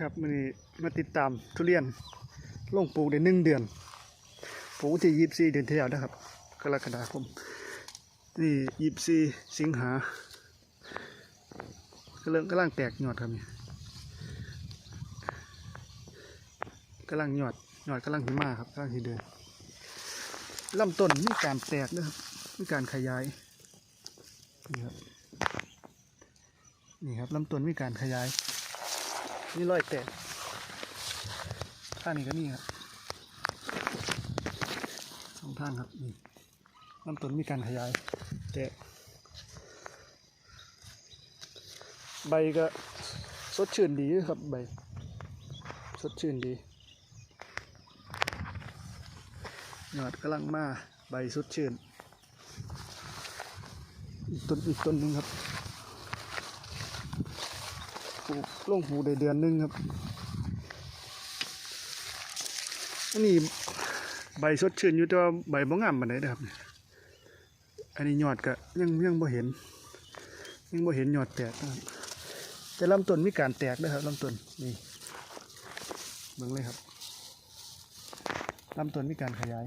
ครับมันนี้มาติดตามทุเรียนลงปลูกได้หนึ่งเดือนปลูกที่ยี่สี่เดือนที่แล้วนะครับกรกฎาคมนี่ยี่สี่สิงหากำลังกำลังแตกยอดครับนี่กำลังยอดยอดกำลังหิมาครับกำลังหิเดือนลำต้นมีการแตกนะครับมีการขยายนี่ครับนี่ครับลำต้นมีการขยาย นี่รอยแตกข้างนี้ก็นี่ครับสองทางครับนี่ลำต้นมีการขยาย แตก ใบก็สดชื่นดีครับใบ สดชื่นดียอดกำลังมาใบสดชื่นอีกต้นอีกต้นหนึ่งครับ ปลูกลงปลูกได้เดือนหนึงครับอันนี้ใบสดชื่นอยู่แต่ว่าใบบ่งามปานใดนะครับ อันนี้ยอดก็ยังยังบ่เห็น ยังบ่เห็นยอดแตกนะครับแต่ลำต้นมีการแตกนะครับลำต้นนี่เบิ่งเลยครับลำต้นมีการขยาย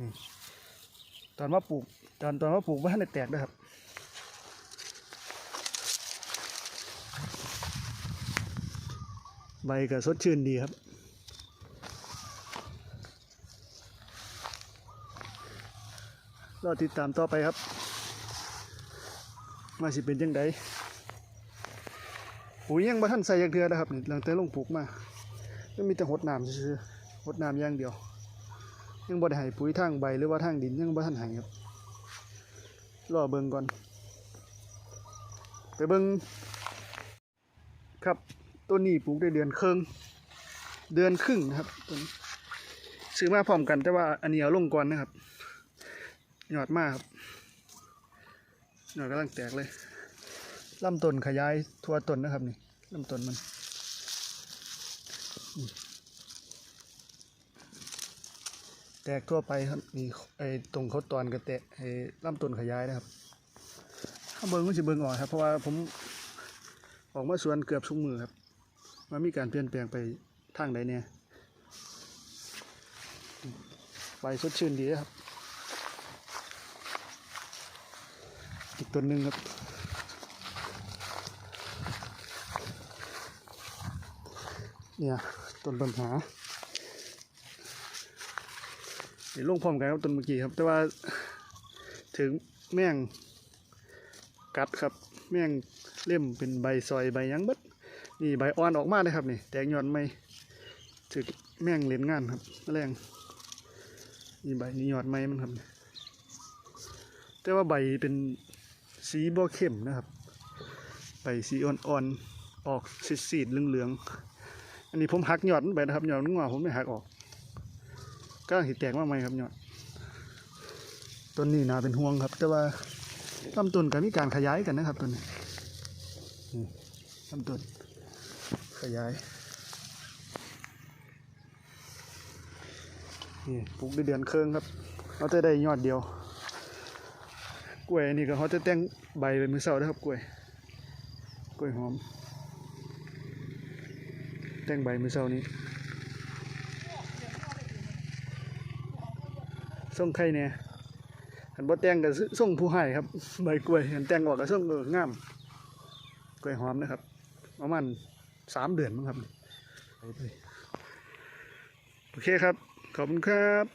นี่ตอนว่าปลูกตอนตอนว่าปลูกว่าทันได้แตกนะครับ ใบก็สดชื่นดีครับ รอติดตามต่อไปครับ มาสิเป็นยังไงปุ๋ยยังบ่ทันใส่ยากเทือนะครับนี่หลังแต่ลงปลูกมาก็มีแต่หดน้ำซื่อหดน้ำอย่างเดียว ยังบ่ได้ให้ปุ๋ยทางใบหรือว่าทางดินยังบ่ทันให้ครับ รอเบิ่งก่อน ไปเบิ่งครับ ต้นนี้ปลูกได้เดือนครึ่งเดือนครึ่งนะครับต้นซื้อมาพร้อมกันแต่ว่าอันนี้เอาลงก่อนนะครับยอดมากครับยอดกำลังแตกเลยลำต้นขยายทั่วต้นนะครับนี่ลำต้นมันแตกทั่วไปครับนี่ไอ้ตรงเขาตอนก็แตกไอ้ลำต้นขยายนะครับถ้าเบิ้งก็จะเบิ้งออกครับ เพราะว่าผมออกมาสวนเกือบทุกมือครับ ว่ามีการเปลี่ยนแปลงไปทางใดเนี่ยใบสดชื่นดีครับ อีกต้นหนึ่งครับ เนี่ยต้นปัญหาเดี๋ยวลงพร้อมกันครับต้นเมื่อกี้ครับ แต่ว่าถึงแม่งกัดครับ แม่งเล่มเป็นใบซอยใบยังบัด นี่ใบอ่อนออกมาเลยครับนี่แตกยอดไม่ถึงแม่งเล่นงานครับแมลงนี่ใบนี่ยอดไม้มันครับ แต่ว่าใบเป็นสีบ่เข้มนะครับ ใบสีอ่อนๆออกสีดๆเหลืองๆอันนี้ผมหักยอดมันไปนะครับยอดมันงอผมไม่หักออกก็หิแตกมากไหมครับยอดต้นนี้นาเป็นห่วงครับ แต่ว่าลำต้นก็มีการขยายกันนะครับต้นนี้ลำต้น ขยายนี่ปลูกได้เดือนครึ่งครับเราจะได้ยอดเดียว กล้วยนี่ก็เขาจะแต่งใบไปมือเสาร์นะครับกล้วย กล้วยหอม แต่งใบมือเสาร์นี้ส่งไข่เนี่ยหันบ่แต่งกับส่งผู้ให้ครับ ใบกล้วยหันแต่งออกกับส่งเอองาม กล้วยหอมนะครับประมาณ สามเดือนมั้งครับ โอเคครับ ขอบคุณครับ